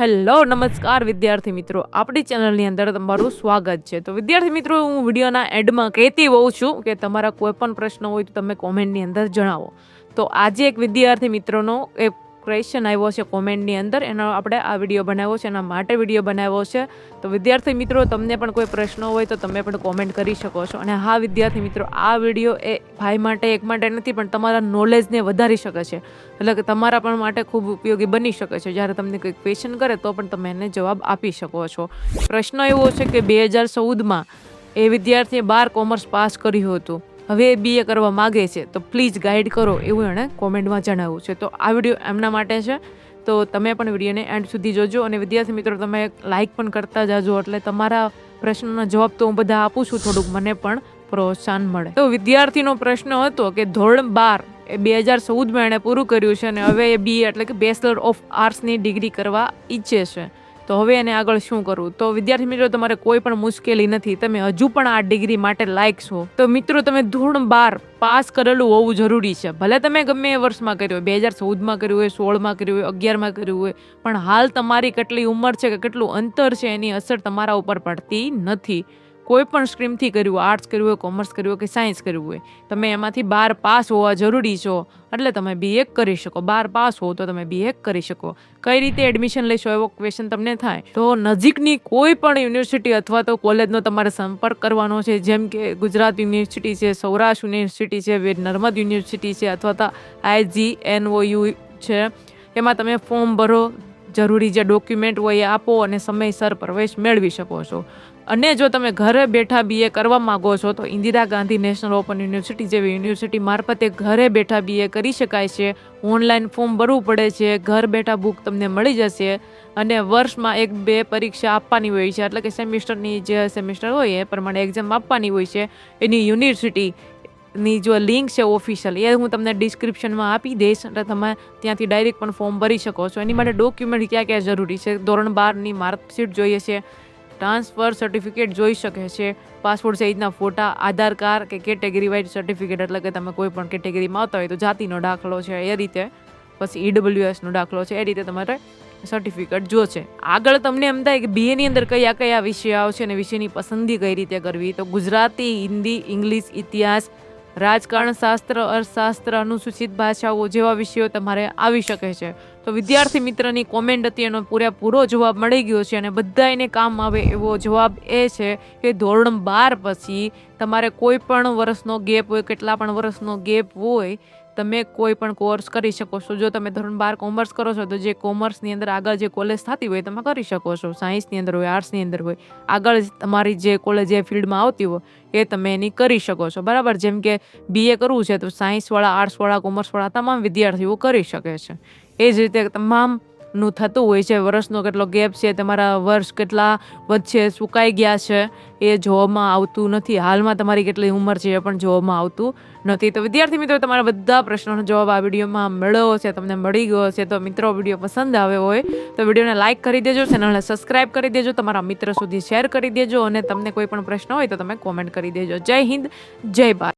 Hello, નમસ્કાર વિદ્યાર્થી મિત્રો. આપણી ચેનલની અંદર તમારું સ્વાગત છે. તો વિદ્યાર્થી મિત્રો, હું વિડીયોના એડમાં કહેતી હોઉં છું કે તમારા કોઈ પણ પ્રશ્ન હોય તો તમે કોમેન્ટની અંદર જણાવો. તો આજે એક વિદ્યાર્થી મિત્રોનો એક ક્વેશ્ચન આવ્યો છે કોમેન્ટની અંદર. એનો આપણે આ વીડિયો બનાવ્યો છે, એના માટે વીડિયો બનાવ્યો છે. તો વિદ્યાર્થી મિત્રો, તમને પણ કોઈ પ્રશ્ન હોય તો તમે પણ કોમેન્ટ કરી શકો છો. અને હા, વિદ્યાર્થી મિત્રો, આ વીડિયો એ ભાઈ માટે, એક માટે નથી, પણ તમારા નોલેજને વધારી શકે છે. એટલે કે તમારા પણ માટે ખૂબ ઉપયોગી બની શકે છે. જ્યારે તમને કોઈ ક્વેશ્ચન કરે તો પણ તમે એને જવાબ આપી શકો છો. પ્રશ્ન એવો છે કે બે હજાર ચૌદમાં એ વિદ્યાર્થીએ બાર કોમર્સ પાસ કર્યું હતું. હવે એ બીએ કરવા માગે છે, તો પ્લીઝ ગાઈડ કરો એવું એણે કોમેન્ટમાં જણાવ્યું છે. તો આ વીડિયો એમના માટે છે. તો તમે પણ વિડીયોને એન્ડ સુધી જોજો અને વિદ્યાર્થી મિત્રો, તમે લાઇક પણ કરતા જાજો. એટલે તમારા પ્રશ્નોના જવાબ તો હું બધા આપું છું. થોડુંક મને પણ પ્રોત્સાહન મળે. તો વિદ્યાર્થીનો પ્રશ્ન હતો કે ધોરણ બાર એ બે હજાર ચૌદમાં એણે પૂરું કર્યું છે અને હવે એ બીએ એટલે કે બેચલર ઓફ આર્ટ્સની ડિગ્રી કરવા ઈચ્છે છે. તો હવે એને આગળ શું કરવું? તો વિદ્યાર્થી મિત્રો, તમારે કોઈ પણ મુશ્કેલી નથી. તમે હજુ પણ આ ડિગ્રી માટે લાયક છો. તો મિત્રો, તમે ધોરણ બાર પાસ કરેલું હોવું જરૂરી છે. ભલે તમે ગમે એ વર્ષમાં કર્યું હોય બે હજાર ચૌદમાં કર્યું હોય, સોળમાં કર્યું હોય, અગિયારમાં કર્યું હોય, પણ હાલ તમારી કેટલી ઉંમર છે કે કેટલું અંતર છે એની અસર તમારા ઉપર પડતી નથી. કોઈ પણ સ્ટ્રીમથી કર્યું આર્ટ્સ કર્યું હોય, કોમર્સ કર્યું હોય કે સાયન્સ કર્યું હોય, તમે એમાંથી બાર પાસ હોવા જરૂરી છો. એટલે તમે બીએ કરી શકો. બાર પાસ હો તો તમે બીએ કરી શકો. કઈ રીતે એડમિશન લેશો એવો ક્વેશ્ચન તમને થાય. તો નજીકની કોઈ પણ યુનિવર્સિટી અથવા તો કોલેજનો તમારે સંપર્ક કરવાનો છે. જેમ કે ગુજરાત યુનિવર્સિટી છે, સૌરાષ્ટ્ર યુનિવર્સિટી છે નર્મદ યુનિવર્સિટી છે અથવા તો આઈજી એનઓયુ છે. એમાં તમે ફોર્મ ભરો. જરૂરી જે ડોક્યુમેન્ટ હોય એ આપો અને સમયસર પ્રવેશ મેળવી શકો છો. અને જો તમે ઘરે બેઠા બીએ કરવા માંગો છો, તો Indira Gandhi national open university જેવી યુનિવર્સિટી મારફતે ઘરે બેઠા બીએ કરી શકાય છે. ઓનલાઈન ફોર્મ ભરવું પડે છે, ઘર બેઠા બુક તમને મળી જશે અને વર્ષમાં એક બે પરીક્ષા આપવાની હોય છે, એટલે કે સેમિસ્ટરની જે સેમિસ્ટર હોય એ પ્રમાણે એક્ઝામ આપવાની હોય છે. એની યુનિવર્સિટી ની જો લિંક છે ઓફિશિયલ એ હું તમને ડિસ્ક્રિપ્શનમાં આપી દઈશ, એટલે તમે ત્યાંથી ડાયરેક્ટ પણ ફોર્મ ભરી શકો છો. એની માટે ડોક્યુમેન્ટ ક્યાં ક્યાં જરૂરી છે? ધોરણ બારની માર્કશીટ જોઈએ છે. ટ્રાન્સફર સર્ટિફિકેટ જોઈ શકે છે. પાસપોર્ટ સહિતના ફોટા, આધાર કાર્ડ કે કેટેગરી વાઇઝ સર્ટિફિકેટ, એટલે કે તમે કોઈ પણ કેટેગરીમાં આવતા હોય તો જાતિનો દાખલો છે એ રીતે, પછી ઈડબ્લ્યુએસનો દાખલો છે એ રીતે તમારે સર્ટિફિકેટ જોશે. આગળ તમને એમ થાય કે બીએની અંદર કયા કયા વિષય આવશે અને વિષયની પસંદગી કઈ રીતે કરવી, તો ગુજરાતી, હિન્દી, ઇંગ્લિશ, ઇતિહાસ રાજકારણ શાસ્ત્ર અર્થશાસ્ત્ર અનુસૂચિત ભાષાઓ જેવા વિષયો તમારે આવી શકે છે. તો વિદ્યાર્થી મિત્રની કોમેન્ટ હતી, એનો પૂરેપૂરો જવાબ મળી ગયો છે અને બધા એને કામ આવે એવો જવાબ એ છે કે ધોરણ બાર પછી તમારે કોઈ પણ વર્ષનો ગેપ હોય, કેટલા પણ વર્ષનો ગેપ હોય તમે કોઈ પણ કોર્સ કરી શકો છો. જો તમે ધોરણ બાર કોમર્સ કરો છો, તો જે કોમર્સની અંદર આગળ જે કોલેજ થતી હોય, તમે કરી શકો છો. સાયન્સની અંદર હોય આર્ટ્સની અંદર હોય. આગળ તમારી જે કોલેજ જે ફિલ્ડમાં આવતી હોય, એ તમે એની કરી શકો છો. બરાબર? જેમ કે બીએ કરવું છે, તો સાયન્સવાળા આર્ટ્સવાળા કોમર્સવાળા તમામ વિદ્યાર્થીઓ કરી શકે છે. એ જ રીતે તમામ નું થતું હોય છે. વર્ષનો કેટલો ગેપ છે, તમારા વર્ષ કેટલા વચ્ચે સુકાઈ ગયા છે, એ જોવામાં આવતું નથી. હાલમાં તમારી કેટલી ઉંમર છે એ પણ જોવામાં આવતું નથી. તો વિદ્યાર્થી મિત્રો, તમારા બધા પ્રશ્નોનો જવાબ આ વિડીયોમાં મળ્યો છે તમને મળી ગયો છે તો મિત્રો, વીડિયો પસંદ આવ્યો હોય, તો વિડીયોને લાઇક કરી દેજો, ચેનલને સબસ્ક્રાઇબ કરી દેજો, તમારા મિત્ર સુધી શેર કરી દેજો અને તમને કોઈ પણ પ્રશ્ન હોય તો તમે કોમેન્ટ કરી દેજો. જય હિન્દ, જય ભારત.